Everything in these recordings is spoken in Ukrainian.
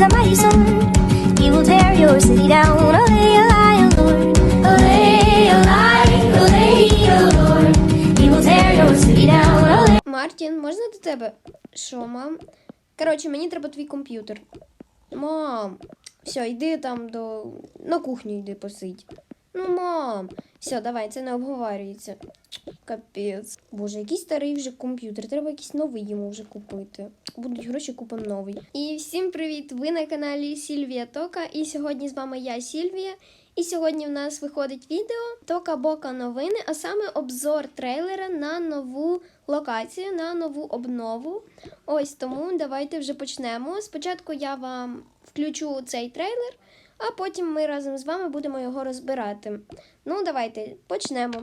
He's a mighty sword. He will tear your city down. Olay, olay, Lord. Olay, olay, olay, Lord. He will tear your city down. Olay. Мартін, можна до тебе? Що, мам? Коротше, мені треба твій комп'ютер. Мам, все, йди там до. На кухню йди посидь. Ну, мам, все, давай, це не обговорюється. Капець. Боже, якийсь старий вже комп'ютер. Треба якийсь новий йому вже купити. Будуть гроші, купимо новий. І всім привіт! Ви на каналі Сільвія Тока. І сьогодні з вами я, Сільвія. І сьогодні в нас виходить відео Тока Бока новини, а саме обзор трейлера на нову локацію, на нову обнову. Ось тому давайте вже почнемо. Спочатку я вам включу цей трейлер, а потім ми разом з вами будемо його розбирати. Ну, давайте почнемо.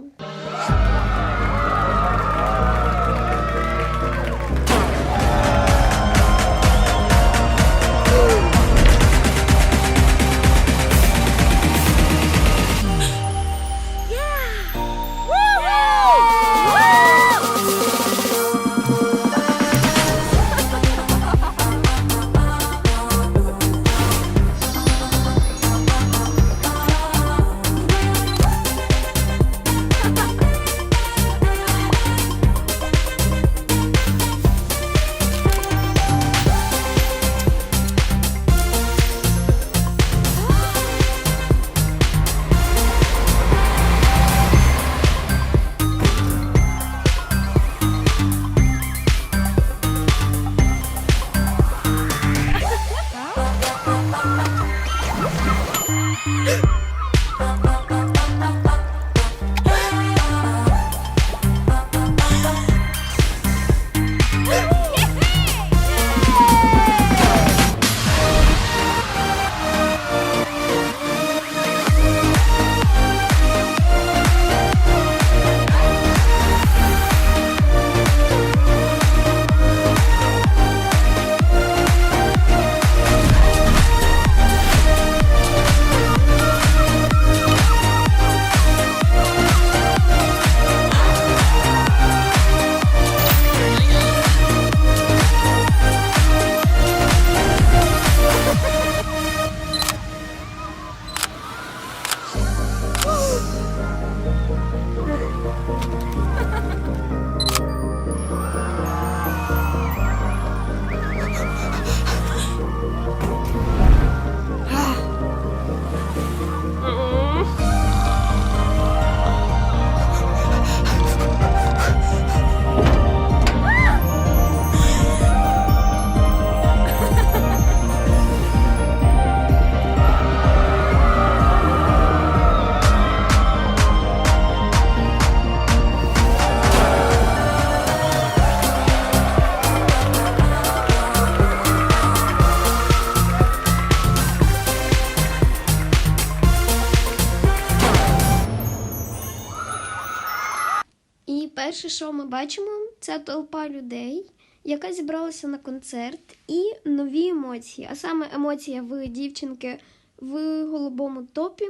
Бачимо, це толпа людей, яка зібралася на концерт, і нові емоції. А саме емоція в дівчинки в голубому топі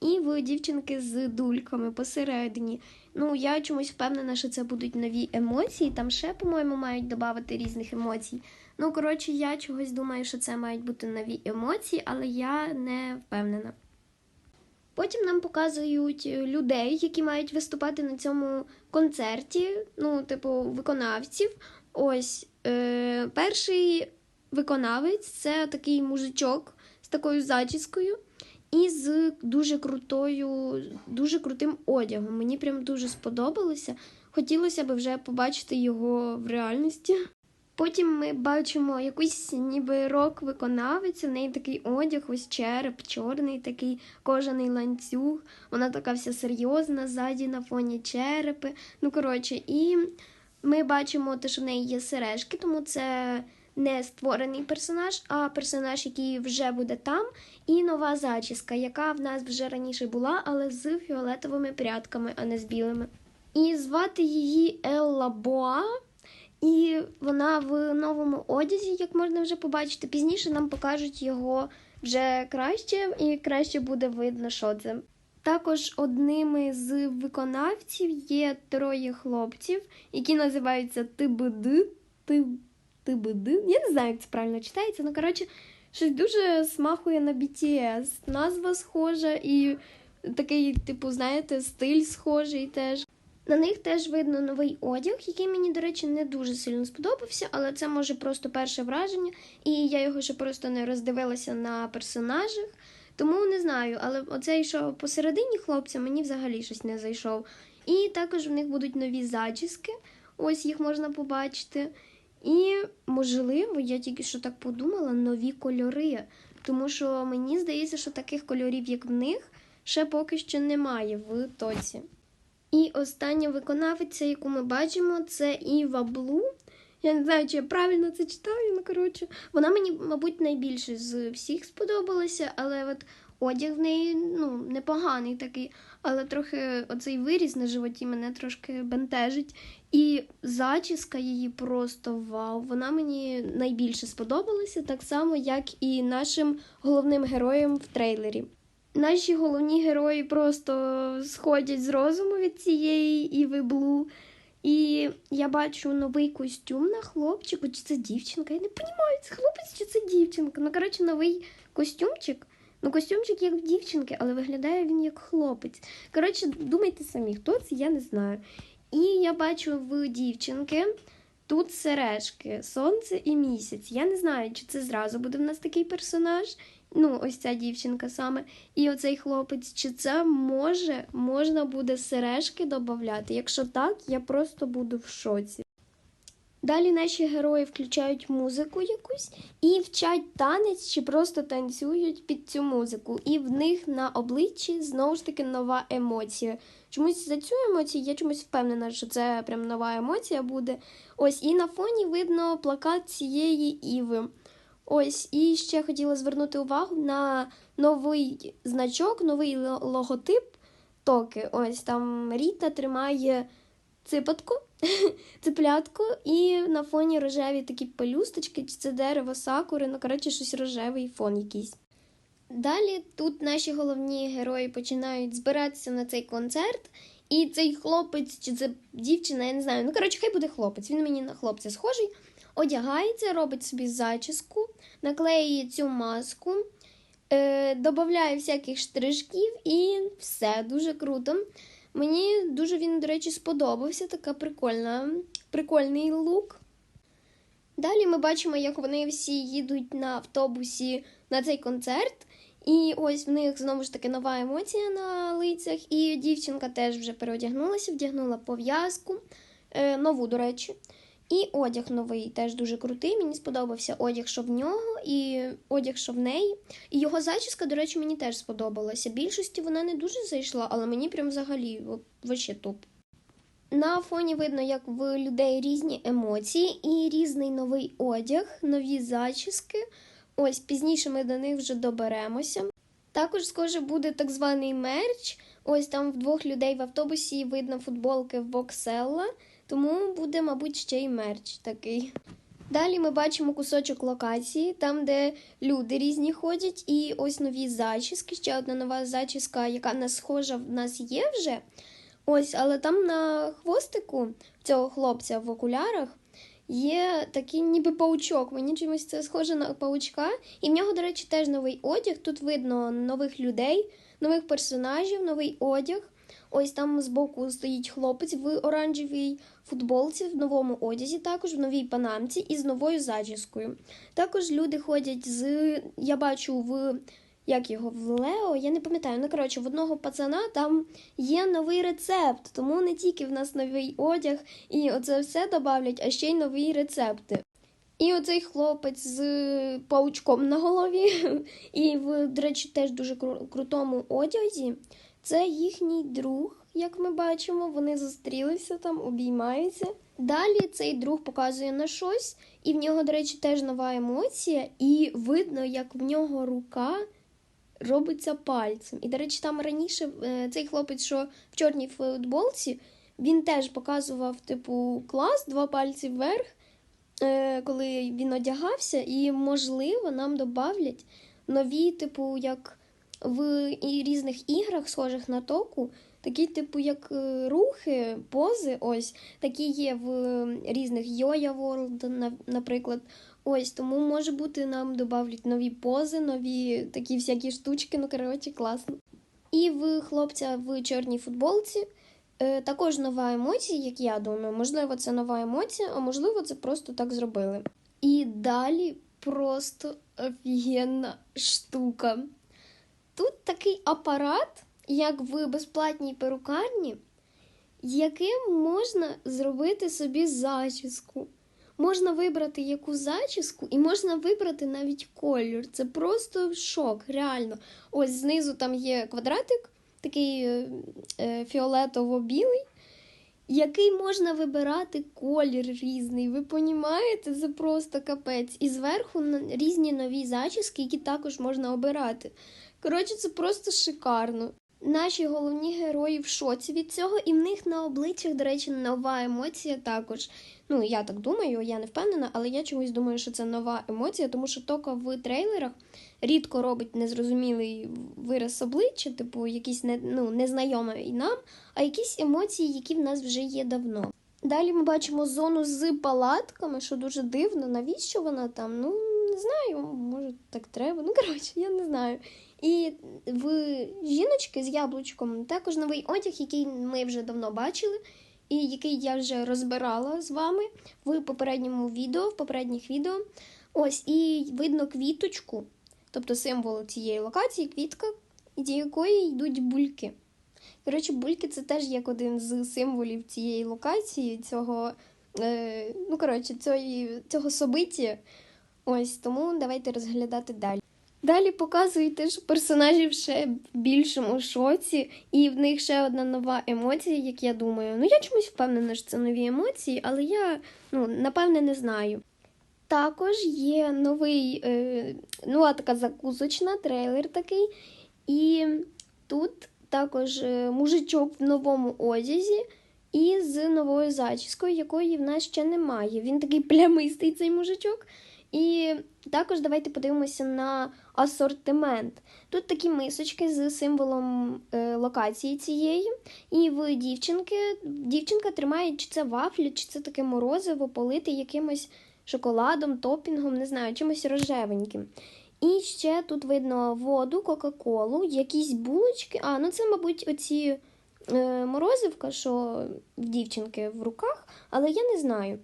і в дівчинки з дульками посередині. Ну, я чомусь впевнена, що це будуть нові емоції. Там ще, по-моєму, мають додати різних емоцій. Ну, коротше, я чогось думаю, що це мають бути нові емоції, але я не впевнена. Потім нам показують е, людей, які мають виступати на цьому концерті, ну, типу, виконавців. Ось е, перший виконавець це такий мужичок з такою зачіскою і з дуже крутою, дуже крутим одягом. Мені прям дуже сподобалося. Хотілося б вже побачити його в реальності. Потім ми бачимо якусь ніби рок-виконавицю, в неї такий одяг, ось череп, чорний такий кожаний ланцюг. Вона така вся серйозна, ззаді на фоні черепи. Ну, коротше, і ми бачимо те, що в неї є сережки, тому це не створений персонаж, а персонаж, який вже буде там, і нова зачіска, яка в нас вже раніше була, але з фіолетовими прядками, а не з білими. І звати її Елла Боа. І вона в новому одязі, як можна вже побачити. Пізніше нам покажуть його вже краще, і краще буде видно, що це. Також одними з виконавців є троє хлопців, які називаються ТБД. Ти- ТБД. Я не знаю, як це правильно читається. Ну, коротше, щось дуже смахує на BTS. Назва схожа і такий, типу, знаєте, стиль схожий теж. На них теж видно новий одяг, який мені, до речі, не дуже сильно сподобався, але це може просто перше враження, і я його ще просто не роздивилася на персонажах. Тому не знаю, але оцей, що посередині хлопця, мені взагалі щось не зайшов. І також в них будуть нові зачіски, ось їх можна побачити. І, можливо, я тільки що так подумала, нові кольори. Тому що мені здається, що таких кольорів, як в них, ще поки що немає в тоці. І остання виконавиця, яку ми бачимо, це Іва Блу. Я не знаю, чи я правильно це читаю, ну коротше. Вона мені, мабуть, найбільше з всіх сподобалася, але от одяг в неї ну, непоганий такий, але трохи оцей виріз на животі мене трошки бентежить. І зачіска її просто вау. Вона мені найбільше сподобалася, так само, як і нашим головним героям в трейлері. Наші головні герої просто сходять з розуму від цієї Іви Блу. І я бачу новий костюм на хлопчику, чи це дівчинка. Я не розумію, це хлопець чи це дівчинка. Ну, коротше, новий костюмчик. Ну, костюмчик як в дівчинки, але виглядає він як хлопець. Коротше, думайте самі, хто це, я не знаю. І я бачу в дівчинки тут сережки, сонце і місяць. Я не знаю, чи це зразу буде в нас такий персонаж. Ну, ось ця дівчинка саме, і оцей хлопець, чи це може можна буде сережки додати? Якщо так, я просто буду в шоці. Далі наші герої включають музику якусь і вчать танець чи просто танцюють під цю музику. І в них на обличчі знову ж таки нова емоція. Чомусь за цю емоцію я чомусь впевнена, що це прям нова емоція буде. Ось і на фоні видно плакат цієї Іви. Ось, і ще хотіла звернути увагу на новий значок, новий логотип Токи. Ось там Ріта тримає ципатку, циплятку, і на фоні рожеві такі пелюсточки, чи це дерево сакури, ну коротше, щось рожевий фон якийсь. Далі тут наші головні герої починають збиратися на цей концерт, і цей хлопець чи це дівчина, я не знаю. Ну, коротше, хай буде хлопець. Він мені на хлопця схожий. Одягається, робить собі зачіску, наклеює цю маску, е, додає всяких штришків і все дуже круто. Мені дуже він, до речі, сподобався. Така прикольна, прикольний лук. Далі ми бачимо, як вони всі їдуть на автобусі на цей концерт. І ось в них знову ж таки нова емоція на лицях. І дівчинка теж вже переодягнулася, вдягнула пов'язку, е, нову, до речі. І одяг новий теж дуже крутий. Мені сподобався одяг, що в нього, і одяг, що в неї. І його зачіска, до речі, мені теж сподобалася. Більшості вона не дуже зайшла, але мені прям взагалі вообще топ. На фоні видно, як в людей різні емоції і різний новий одяг, нові зачіски. Ось пізніше ми до них вже доберемося. Також, схоже, буде так званий мерч. Ось там в двох людей в автобусі видно футболки в Бокселла, тому буде, мабуть, ще й мерч такий. Далі ми бачимо кусочок локації, там, де люди різні ходять, і ось нові зачіски. Ще одна нова зачіска, яка не схожа в нас є вже. Ось, але там на хвостику цього хлопця в окулярах є такий ніби паучок. Мені чимось це схоже на паучка. І в нього, до речі, теж новий одяг. Тут видно нових людей, нових персонажів, новий одяг. Ось там збоку стоїть хлопець в оранжевій футболці, в новому одязі, також в новій панамці і з новою зачіскою. Також люди ходять з. Я бачу в. Як його в Лео, я не пам'ятаю. Ну, коротше, в одного пацана там є новий рецепт, тому не тільки в нас новий одяг і оце все добавлять, а ще й нові рецепти. І оцей хлопець з паучком на голові, і в, до речі, теж дуже кру- крутому одязі. Це їхній друг, як ми бачимо. Вони зустрілися там, обіймаються. Далі цей друг показує на щось, і в нього, до речі, теж нова емоція, і видно, як в нього рука робиться пальцем. І, до речі, там раніше е, цей хлопець, що в чорній футболці, він теж показував, типу, клас, два пальці вверх, е, коли він одягався, і, можливо, нам додавлять нові, типу, як в різних іграх, схожих на току, такі, типу, як е, рухи, пози, ось такі є в різних Йоя World, наприклад. Ось тому може бути нам додавлять нові пози, нові такі всякі штучки. Ну коротше, класно. І в хлопця в чорній футболці е, також нова емоція, як я думаю. Можливо, це нова емоція, а можливо, це просто так зробили. І далі просто офігенна штука. Тут такий апарат, як в безплатній перукарні, яким можна зробити собі зачіску. Можна вибрати яку зачіску, і можна вибрати навіть колір. Це просто шок, реально. Ось знизу там є квадратик, такий е, е, фіолетово-білий, який можна вибирати колір різний. Ви понімаєте? Це просто капець. І зверху різні нові зачіски, які також можна обирати. Коротше, це просто шикарно. Наші головні герої в шоці від цього, і в них на обличчях, до речі, нова емоція також. Ну, я так думаю, я не впевнена, але я чомусь думаю, що це нова емоція, тому що Тока в трейлерах рідко робить незрозумілий вираз обличчя, типу якийсь не, ну, незнайомий нам, а якісь емоції, які в нас вже є давно. Далі ми бачимо зону з палатками, що дуже дивно. Навіщо вона там? Ну, не знаю, може так треба. Ну, коротше, я не знаю. І в жіночки з яблучком також новий одяг, який ми вже давно бачили, і який я вже розбирала з вами в попередньому відео, в попередніх відео. Ось, і видно квіточку, тобто символ цієї локації, квітка, від якої йдуть бульки. Коротше, бульки це теж як один з символів цієї локації, цього, е, ну, коротше, цієї, цього собиття. Ось тому давайте розглядати далі. Далі показують теж персонажів ще в більшому шоці, і в них ще одна нова емоція, як я думаю. Ну, я чомусь впевнена, що це нові емоції, але я ну, напевне не знаю. Також є новий, е, ну, а така закусочна, трейлер такий. І тут також е, мужичок в новому одязі і з новою зачіскою, якої в нас ще немає. Він такий плямистий, цей мужичок. І також давайте подивимося на асортимент. Тут такі мисочки з символом е, локації цієї. І в дівчинки дівчинка тримає, чи це вафлі, чи це таке морозиво, полите якимось шоколадом, топінгом, не знаю, чимось рожевеньким. І ще тут видно воду, Кока-Колу, якісь булочки. А, ну це, мабуть, оці е, морозивка, що в дівчинки в руках, але я не знаю.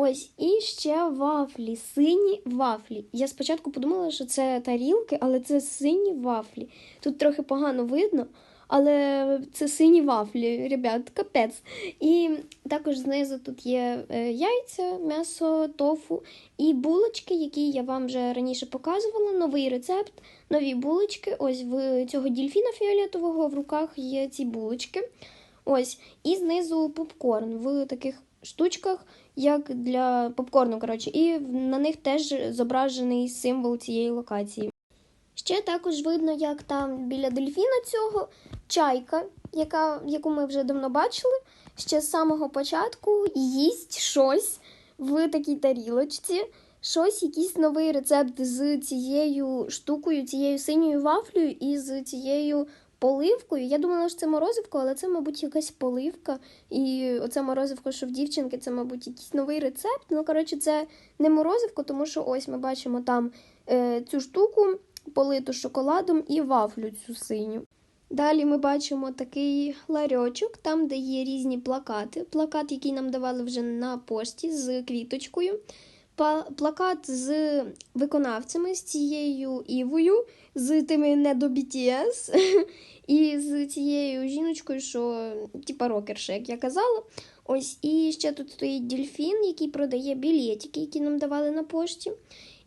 Ось, і ще вафлі, сині вафлі. Я спочатку подумала, що це тарілки, але це сині вафлі. Тут трохи погано видно, але це сині вафлі, ребят, капець. І також знизу тут є е, яйця, м'ясо, тофу і булочки, які я вам вже раніше показувала. Новий рецепт, нові булочки. Ось в цього дільфіна фіолетового в руках є ці булочки. Ось, і знизу попкорн в таких штучках, як для попкорну. коротше, І на них теж зображений символ цієї локації. Ще також видно, як там біля дельфіна цього чайка, яка, яку ми вже давно бачили, ще з самого початку їсть щось в такій тарілочці. Щось, якийсь новий рецепт з цією штукою, цією синьою вафлею і з цією поливкою. Я думала, що це морозивко, але це, мабуть, якась поливка. І оце морозивко, що в дівчинки, це, мабуть, якийсь новий рецепт. Ну, коротше, це не морозивко, тому що ось ми бачимо там е, цю штуку, политу шоколадом і вафлю цю синю. Далі ми бачимо такий ларьочок, там, де є різні плакати. Плакат, який нам давали вже на пошті з квіточкою. Плакат з виконавцями, з цією Івою, з тими не до BTS, і з цією жіночкою, що типа рокерша, як я казала. Ось, і ще тут стоїть дельфін, який продає білетики, які нам давали на пошті.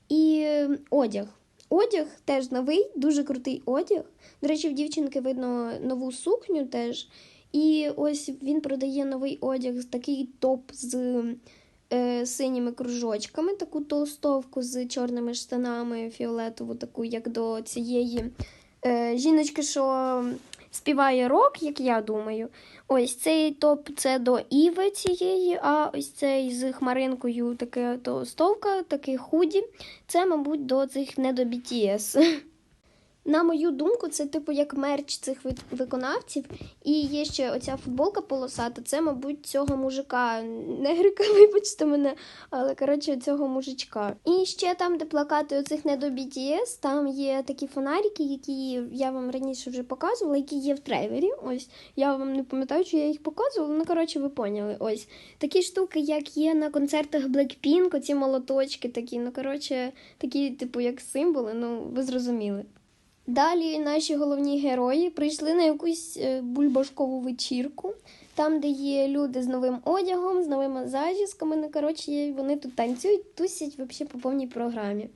І е, одяг. Одяг теж новий, дуже крутий одяг. До речі, в дівчинки видно нову сукню теж. І ось він продає новий одяг, такий топ з синіми кружочками, таку толстовку з чорними штанами, фіолетову, таку, як до цієї е, жіночки, що співає рок, як я думаю. Ось цей топ це до Іви цієї, а ось цей з хмаринкою таке толстовка, такий худі. Це, мабуть, до цих не до BTS. На мою думку, це типу як мерч цих виконавців. І є ще оця футболка полосата. Це, мабуть, цього мужика. Негрика, вибачте мене, але коротше цього мужичка. І ще там, де плакати оцих не до BTS, там є такі фонарики, які я вам раніше вже показувала, які є в трейлері. Ось я вам не пам'ятаю, чи я їх показувала. Ну коротше, ви поняли. Ось такі штуки, як є на концертах Blackpink, оці молоточки такі. Ну коротше, такі, типу, як символи. Ну ви зрозуміли. Далі наші головні герої прийшли на якусь е, бульбашкову вечірку, там, де є люди з новим одягом, з новими зачісками. Ну, коротше, вони тут танцюють, тусять взагалі по повній програмі.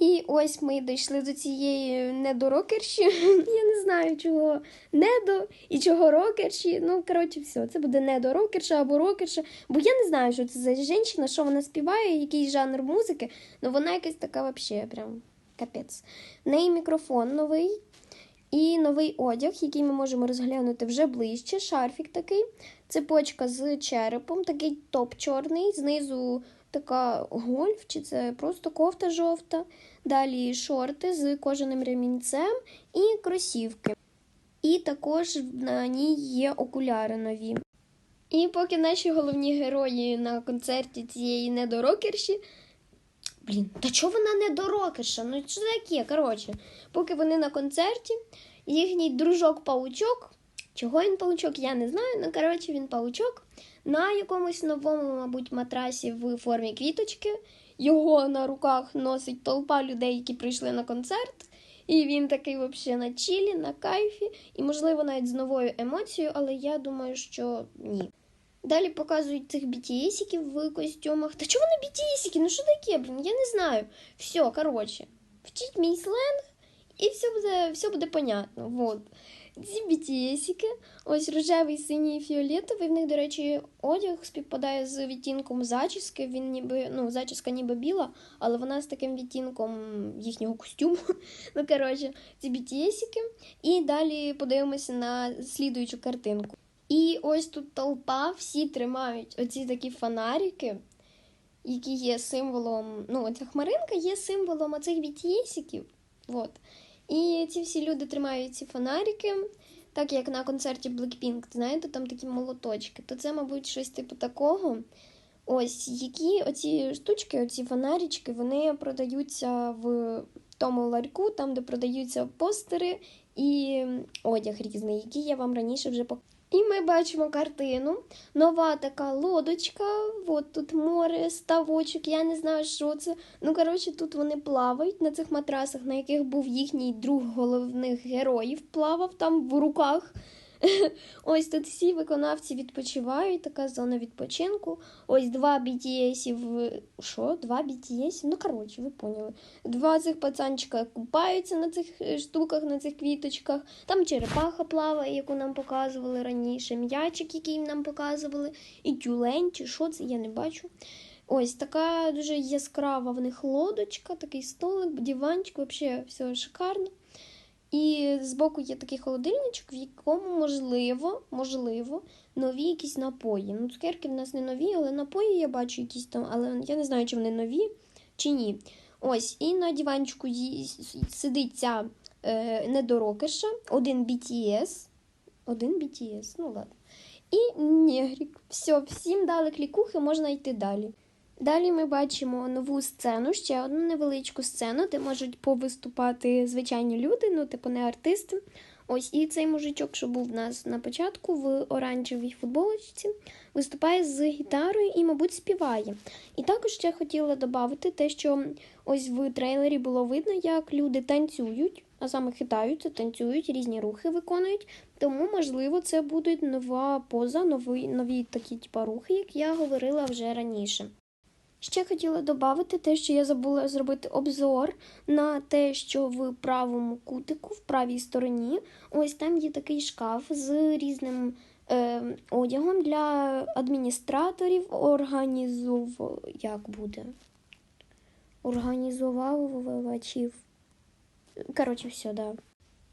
І ось ми дійшли до цієї недорокерші. Я не знаю, чого недо і чого рокерші. Ну, коротше, все, це буде недорокерша або рокерша. Бо я не знаю, що це за жінка, що вона співає, який жанр музики, але вона якась така взагалі прям капець. В неї мікрофон новий і новий одяг, який ми можемо розглянути вже ближче. Шарфік такий, цепочка з черепом, такий топ чорний, знизу така гольф, чи це просто кофта жовта. Далі шорти з кожаним ремінцем і кросівки. І також на ній є окуляри нові. І поки наші головні герої на концерті цієї недорокерші Блін, та чого вона не до рокерша? Ну що таке? Коротше, поки вони на концерті, їхній дружок паучок, чого він паучок, я не знаю. Ну, коротше, він паучок на якомусь новому, мабуть, матрасі в формі квіточки. Його на руках носить толпа людей, які прийшли на концерт. І він такий взагалі на чілі, на кайфі, і, можливо, навіть з новою емоцією, але я думаю, що ні. Далі показують цих BTS-іків в костюмах. Та чого вони BTS-іки? Ну що таке, блін? Я не знаю. Все, коротше, вчіть мій сленг, і все буде, все буде понятно. Вот. Ці BTS-іки, ось рожевий, синій фіолетовий. В них, до речі, одяг співпадає з відтінком зачіски. Він ніби, ну, зачіска ніби біла, але вона з таким відтінком їхнього костюму. Ну, коротше, ці BTS-іки. І далі подивимося на слідуючу картинку. І ось тут толпа, всі тримають оці такі фонарики, які є символом. Ну, оця хмаринка є символом оцих BTS-іків. Вот. І ці всі люди тримають ці фонарики, так як на концерті Blackpink, знаєте, там такі молоточки. То це, мабуть, щось типу такого. Ось які оці штучки, оці фонарички, вони продаються в тому ларьку, там, де продаються постери і одяг різний, який я вам раніше вже показала. І ми бачимо картину. Нова така лодочка. От тут море, ставочок, я не знаю, що це. Ну, коротше, тут вони плавають на цих матрасах, на яких був їхній друг головних героїв, плавав там в руках. Ось тут всі виконавці відпочивають, така зона відпочинку. Ось два BTS-ів. Що? Два BTS? Ну, коротше, ви поняли. Два цих пацанчика купаються на цих е, штуках, на цих квіточках. Там черепаха плаває, яку нам показували раніше, м'ячик, який нам показували, і тюлень, чи що це, я не бачу. Ось така дуже яскрава в них лодочка, такий столик, диванчик, взагалі все шикарно. І збоку є такий холодильничок, в якому можливо, можливо, нові якісь напої. Ну, цукерки в нас не нові, але напої я бачу якісь там, але я не знаю, чи вони нові, чи ні. Ось, і на диванчику сидить ця е, недорокиша, один BTS. Один BTS, ну ладно. І негрік. Все, всім дали клікухи, можна йти далі. Далі ми бачимо нову сцену, ще одну невеличку сцену, де можуть повиступати звичайні люди, ну, типу, не артисти. Ось і цей мужичок, що був в нас на початку в оранжевій футболочці, виступає з гітарою і, мабуть, співає. І також ще хотіла додати те, що ось в трейлері було видно, як люди танцюють, а саме хитаються, танцюють, різні рухи виконують. Тому, можливо, це буде нова поза, нові, нові такі типу, рухи, як я говорила вже раніше. Ще хотіла додати те, що я забула зробити обзор на те, що в правому кутику, в правій стороні, ось там є такий шкаф з різним е, одягом для адміністраторів, організов... як буде? Організовувачів. Коротше, все, да.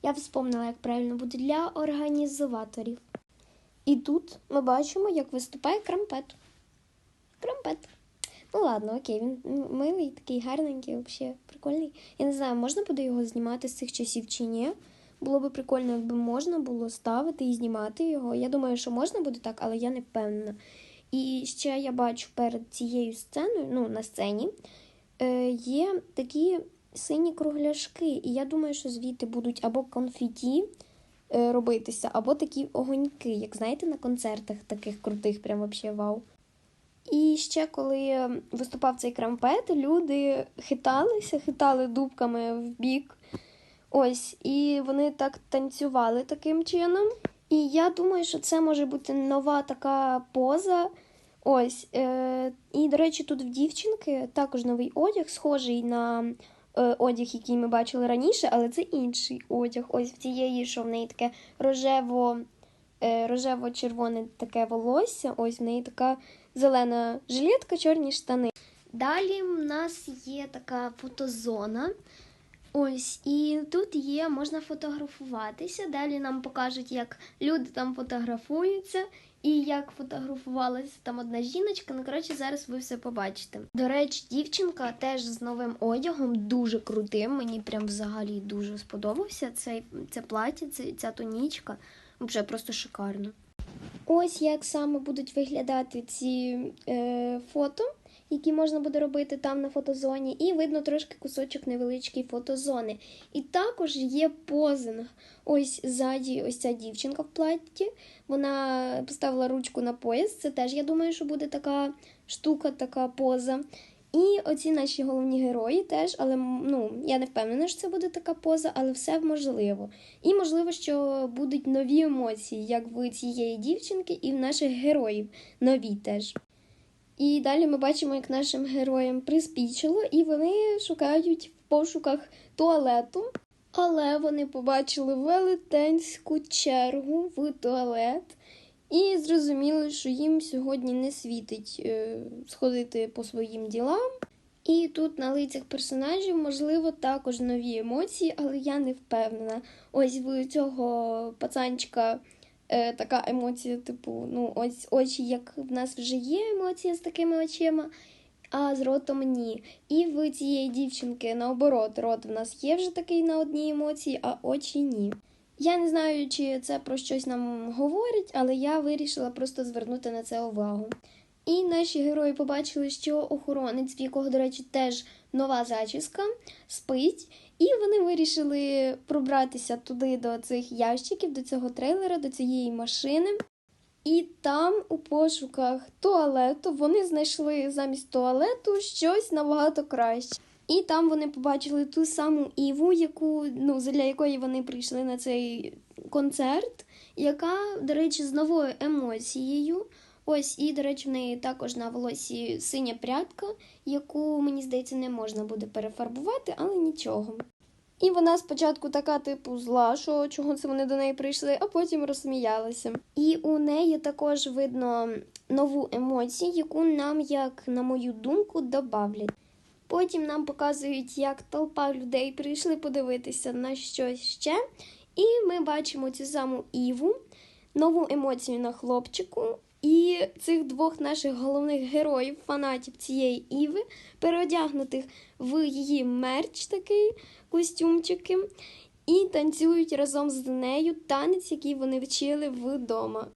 Я вспомнила, як правильно буде для організаторів. І тут ми бачимо, як виступає крампет. Крампет. Ну ладно, окей, він милий, такий гарненький, взагалі прикольний. Я не знаю, можна буде його знімати з цих часів чи ні. Було би прикольно, якби можна було ставити і знімати його. Я думаю, що можна буде так, але я не впевнена. І ще я бачу перед цією сценою, ну, на сцені, е, є такі сині кругляшки. І я думаю, що звідти будуть або конфеті е, робитися, або такі огоньки, як знаєте, на концертах таких крутих, прям вообще вау. І ще коли виступав цей крампет, люди хиталися, хитали дубками в бік. Ось, і вони так танцювали таким чином. І я думаю, що це може бути нова така поза. Ось. Е- і, до речі, тут в дівчинки також новий одяг, схожий на е, одяг, який ми бачили раніше, але це інший одяг. Ось в цієї, що в неї таке рожево, е, рожево-червоне таке волосся. Ось в неї така зелена жилетка, чорні штани. Далі в нас є така фотозона. Ось, і тут є, можна фотографуватися. Далі нам покажуть, як люди там фотографуються і як фотографувалася там одна жіночка. Ну, коротше, зараз ви все побачите. До речі, дівчинка теж з новим одягом, дуже крутим. Мені прям взагалі дуже сподобався цей, це плаття, ця тонічка. Вже просто шикарно. Ось як саме будуть виглядати ці е, фото, які можна буде робити там на фотозоні, і видно трошки кусочок невеличкої фотозони. І також є позинг. Ось ззаді ось ця дівчинка в платі. Вона поставила ручку на пояс. Це теж, я думаю, що буде така штука, така поза. І оці наші головні герої теж, але ну, я не впевнена, що це буде така поза, але все можливо. І можливо, що будуть нові емоції, як в цієї дівчинки, і в наших героїв нові теж. І далі ми бачимо, як нашим героям приспічило, і вони шукають в пошуках туалету. Але вони побачили велетенську чергу в туалет і зрозуміли, що їм сьогодні не світить е, сходити по своїм ділам. І тут на лицях персонажів, можливо, також нові емоції, але я не впевнена. Ось в цього пацанчика е, така емоція, типу, ну, ось очі, як в нас вже є емоція з такими очима, а з ротом ні. І в цієї дівчинки, наоборот, рот в нас є вже такий на одній емоції, а очі ні. Я не знаю, чи це про щось нам говорить, але я вирішила просто звернути на це увагу. І наші герої побачили, що охоронець, в якого, до речі, теж нова зачіска, спить. І вони вирішили пробратися туди до цих ящиків, до цього трейлера, до цієї машини. І там, у пошуках туалету, вони знайшли замість туалету щось набагато краще. І там вони побачили ту саму Іву, яку, ну, для якої вони прийшли на цей концерт, яка, до речі, з новою емоцією. Ось, і, до речі, в неї також на волосі синя прядка, яку, мені здається, не можна буде перефарбувати, але нічого. І вона спочатку така, типу, зла, що чого це вони до неї прийшли, а потім розсміялася. І у неї також видно нову емоцію, яку нам, як на мою думку, добавлять. Потім нам показують, як толпа людей прийшли подивитися на щось ще. І ми бачимо цю саму Іву, нову емоцію на хлопчику. І цих двох наших головних героїв, фанатів цієї Іви, переодягнутих в її мерч такий костюмчики, і танцюють разом з нею танець, який вони вчили вдома.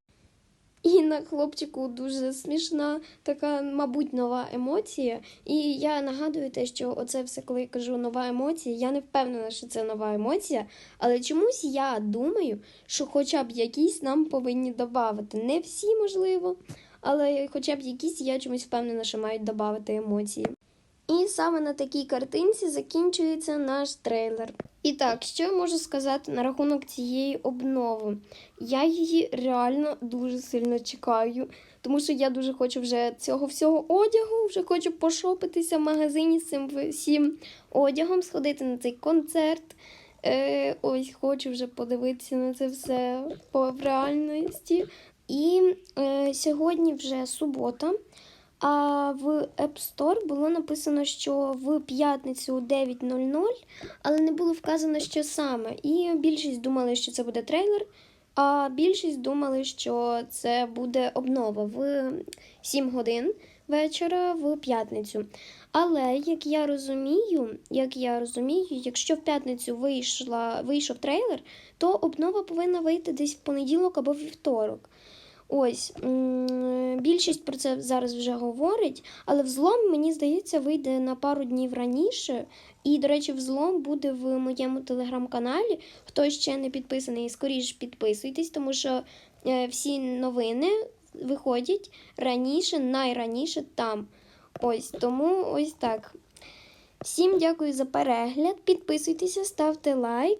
І на хлопчику дуже смішна така, мабуть, нова емоція. І я нагадую те, що оце все, коли я кажу нова емоція, я не впевнена, що це нова емоція, але чомусь я думаю, що хоча б якісь нам повинні додати. Не всі, можливо, але хоча б якісь я чомусь впевнена, що мають додати емоції. І саме на такій картинці закінчується наш трейлер. І так, що я можу сказати на рахунок цієї обнови? Я її реально дуже сильно чекаю, тому що я дуже хочу вже цього всього одягу, вже хочу пошопитися в магазині з цим всім одягом, сходити на цей концерт. Е, ось хочу вже подивитися на це все в реальності. І е, сьогодні вже субота. А в App Store було написано, що в п'ятницю у 9.00, але не було вказано, що саме. І більшість думали, що це буде трейлер, а більшість думали, що це буде обнова в 7 годин. вечора в п'ятницю. Але як я розумію, як я розумію, якщо в п'ятницю вийшла, вийшов трейлер, то обнова повинна вийти десь в понеділок або вівторок. Ось більшість про це зараз вже говорить, але взлом, мені здається, вийде на пару днів раніше. І, до речі, взлом буде в моєму телеграм-каналі. Хто ще не підписаний, скоріш підписуйтесь, тому що е, всі новини виходять раніше, найраніше там. Ось тому ось так. Всім дякую за перегляд. Підписуйтеся, ставте лайк,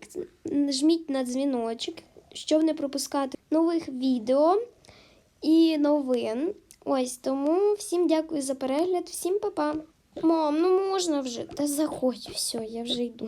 жміть на дзвіночок, щоб не пропускати нових відео і новин. Ось тому всім дякую за перегляд, всім па-па. Мам, ну можна вже. Та заходь, все, я вже йду.